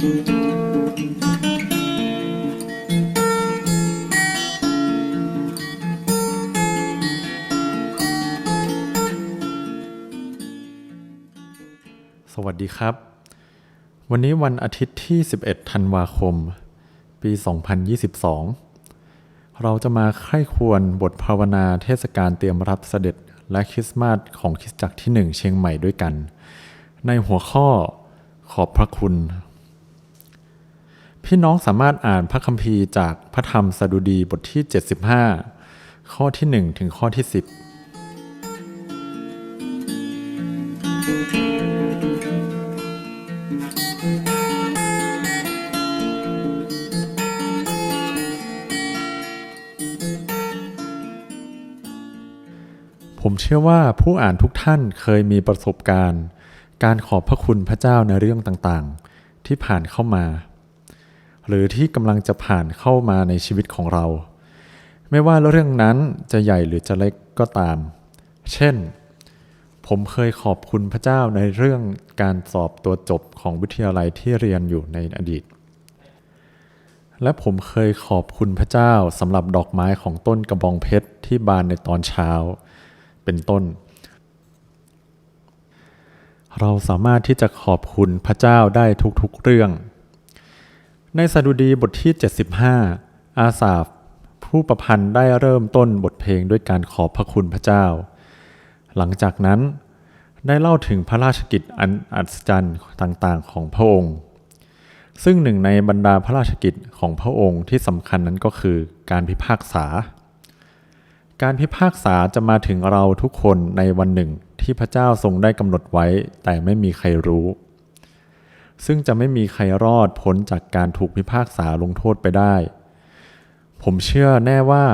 สวัสดีครับ วันนี้วันอาทิตย์ที่ 11 ธันวาคม ปี 2022 เราจะมาใคร่ควรบทภาวนาเทศกาลเตรียมรับเสด็จและคริสต์มาสของคริสตจักรที่หนึ่งเชียงใหม่ด้วยกัน ในหัวข้อขอบพระคุณ พี่น้องสามารถอ่านพระคัมภีร์จากพระธรรมสดุดีบทที่ 75 ข้อที่ 1 ถึงข้อที่ 10ผมเชื่อว่าผู้อ่านทุกท่านเคยมีประสบการณ์ การขอบพระคุณพระเจ้าในเรื่องต่างๆ ที่ผ่านเข้ามา หรือที่กำลังจะผ่านเข้ามาในชีวิตของเรา ไม่ว่าเรื่องนั้นจะใหญ่หรือจะเล็กก็ตาม เช่น ผมเคยขอบคุณพระเจ้าในเรื่องการสอบตัวจบของวิทยาลัยที่เรียนอยู่ในอดีต และผมเคยขอบคุณพระเจ้าสำหรับดอกไม้ของต้นกระบองเพชรที่บานในตอนเช้า เป็นต้นเราสามารถที่จะขอบคุณพระเจ้าได้ทุกๆเรื่อง ในสดุดีบทที่ 75 อาสาฟผู้ประพันธ์ได้เริ่มต้นบทเพลงด้วยการขอบพระคุณพระเจ้า หลังจากนั้นได้เล่าถึงพระราชกิจอันอัศจรรย์ต่างๆ ของพระองค์ ซึ่งหนึ่งในบรรดาพระราชกิจของพระองค์ที่สำคัญนั้นก็คือการพิพากษา การพิพากษาจะมาถึงเราทุกคนในวันหนึ่งที่พระเจ้าทรงได้กำหนดไว้แต่ไม่มีใครรู้ ซึ่งจะไม่มีใครรอดพ้นจากการถูกพิพากษาลงโทษไปได้ ผมเชื่อแน่ว่า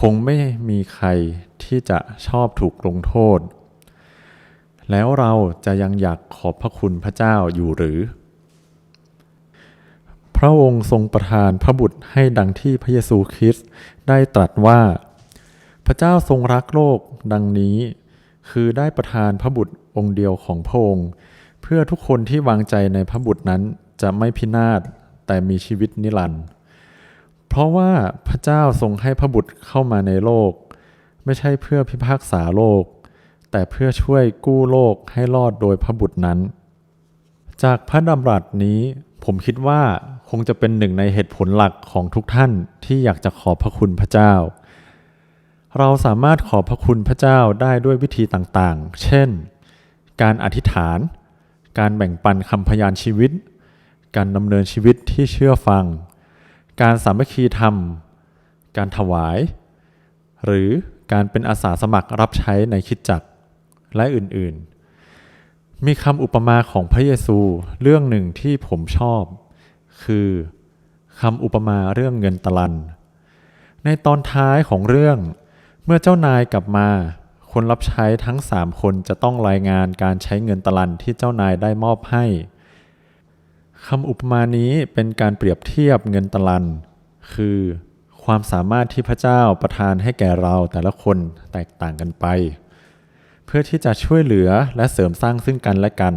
คงไม่มีใครที่จะชอบถูกลงโทษ แล้วเราจะยังอยากขอบพระคุณพระเจ้าอยู่หรือ พระองค์ทรงประทานพระบุตรให้ดังที่พระเยซูคริสต์ได้ตรัสว่า พระเจ้าทรงรักโลกดังนี้ คือได้ประทานพระบุตรองค์เดียวของพระองค์ เพื่อทุกคนที่วางใจในพระบุตรนั้นจะไม่พินาศแต่มีชีวิตนิรันดร์เพราะว่าพระเจ้าทรงให้พระบุตรเข้ามาในโลก ไม่ใช่เพื่อพิพากษาโลก แต่เพื่อช่วยกู้โลกให้รอดโดยพระบุตรนั้น จากพระดำรัสนี้ผมคิดว่าคงจะเป็นหนึ่งในเหตุผลหลักของทุกท่านที่อยากจะขอบพระคุณพระเจ้า เราสามารถขอบพระคุณพระเจ้าได้ด้วยวิธีต่างๆ เช่น การอธิษฐาน การแบ่งปันคำพยานชีวิต การดำเนินชีวิตที่เชื่อฟัง การสามัคคีธรรม การถวาย หรือการเป็นอาสาสมัครรับใช้ในคิดจักรและอื่นๆ มีคำอุปมาของพระเยซูเรื่องหนึ่งที่ผมชอบ คือคำอุปมาเรื่องเงินตะลัน ในตอนท้ายของเรื่อง เมื่อเจ้านายกลับมา คนรับใช้ทั้งสามคนจะต้องรายงานการใช้เงินตะลันที่เจ้านายได้มอบให้คำอุปมานี้เป็นการเปรียบเทียบเงินตะลัน คือ ความสามารถที่พระเจ้าประทานให้แก่เราแต่ละคนแตกต่างกันไป เพื่อที่จะช่วยเหลือและเสริมสร้างซึ่งกันและกัน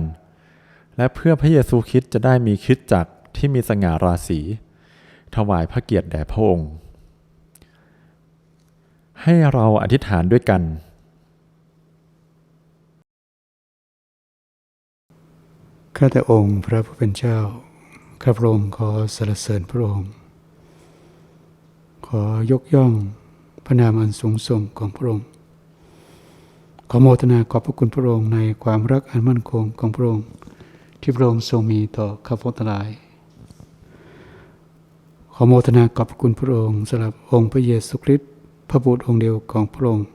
และเพื่อพระเยซูคริสต์จะได้มีคิดจักที่มีสง่าราศีถวายพระเกียรติแด่พระองค์ ให้เราอธิษฐานด้วยกัน ข้าแต่องค์พระผู้เป็นเจ้า ข้าพระองค์ขอสรรเสริญพระองค์ ขอยกย่องพระนามอันสูงส่งของพระองค์ ขอโมทนาขอบพระคุณพระองค์ในความรักอันมั่นคงของพระองค์ ที่พระองค์ทรงมีต่อข้าพเจ้าทั้งหลาย ขอโมทนาขอบพระคุณพระองค์สำหรับองค์พระเยซูคริสต์พระบุตรองค์เดียวของพระองค์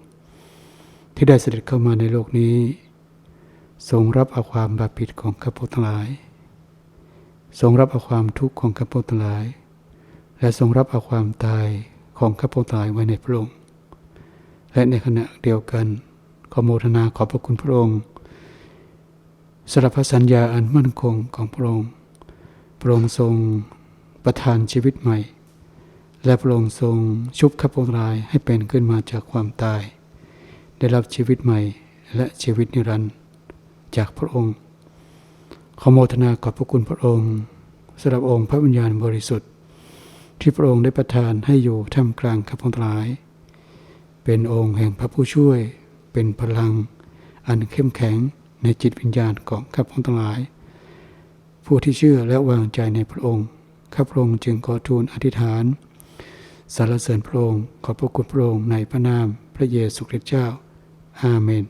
ที่ได้เสด็จเข้ามาในโลกนี้ ทรงรับเอาความบาปผิดของข้าพเจ้าทั้งหลาย ทรงรับเอาความทุกข์ของข้าพเจ้าทั้งหลาย และทรงรับเอาความตายของข้าพเจ้าทั้งหลายไว้ในพระองค์และในขณะเดียวกัน ขอโมทนาขอบพระคุณพระองค์สำหรับพระสัญญาอันมั่นคงของพระองค์พระองค์ทรงประทานชีวิตใหม่ และพระองค์ทรงชุบข้าพเจ้าทั้งหลายให้เป็นขึ้นมาจากความตาย ได้รับชีวิตใหม่และชีวิตนิรันดร์ จากพระองค์ขอโมทนาขอบพระคุณพระองค์สำหรับองค์พระวิญญาณบริสุทธิ์ ที่พระองค์ได้ประทานให้อยู่ท่ามกลางข้าพงทั้งหลาย เป็นองค์แห่งพระผู้ช่วย เป็นพลัง อันเข้มแข็งในจิตวิญญาณของข้าพงทั้งหลาย ผู้ที่เชื่อและวางใจในพระองค์ข้าพระองค์จึงขอทูลอธิษฐานสรรเสริญพระองค์ขอพระคุณพระองค์ในพระนามพระเยซูคริสต์เจ้า อาเมน